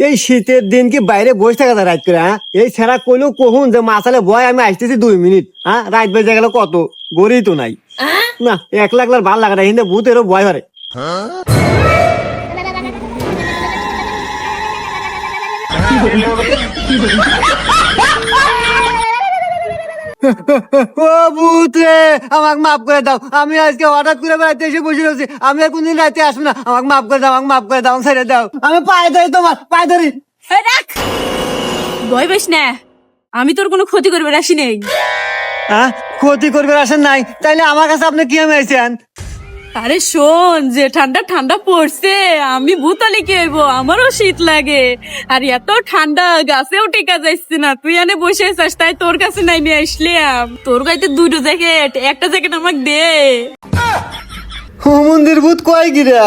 এই শীতের দিন কি বাইরে বসে থাকা যায় রাত করে হ্যাঁ? এই ছেঁড়া কইলেও কহুন যে মাসালে বয় আমি আসতেছি দুই মিনিট হ্যাঁ? রাত বেজে গেল কত? গড়ি তো নাই। না একলা একলা ভালো লাগে না হিন্দে ভূতেরও ভয় হরে ও ভূত রে আমাকে মাফ করে দাও। আমি আজকে হঠাৎ করে বেড়াতে এসে বসে রয়েছি। আমি আর কোনদিন রাতে আসব না। আমাকে মাফ করে দাও আমাকে মাফ করে দাও ছেড়ে দাও। আমি পায়ে ধরি তোমার পায়ে ধরি। রাখ। ভয় পাইস না। আমি তোর কোনো ক্ষতি করবে রাশি নেই। হ্যাঁ ক্ষতি করবে আসেন নাই। তাইলে আমার কাছে আপনি কি আমি আইছেন? আরে শোন যে ঠান্ডা ঠান্ডা পড়ছে আমি ভূতালি কি হইব? আমারও শীত লাগে। আর এত ঠান্ডা গাছেও টেকা যাচ্ছে না। তুই এনে বসে আছিস তাই তোর কাছে নাই নিয়ে আসলাম। তোর গাইতে দুটো জ্যাকেট একটা জ্যাকেট আমাকে দে। ও মন্দির ভূত কয় গিরা?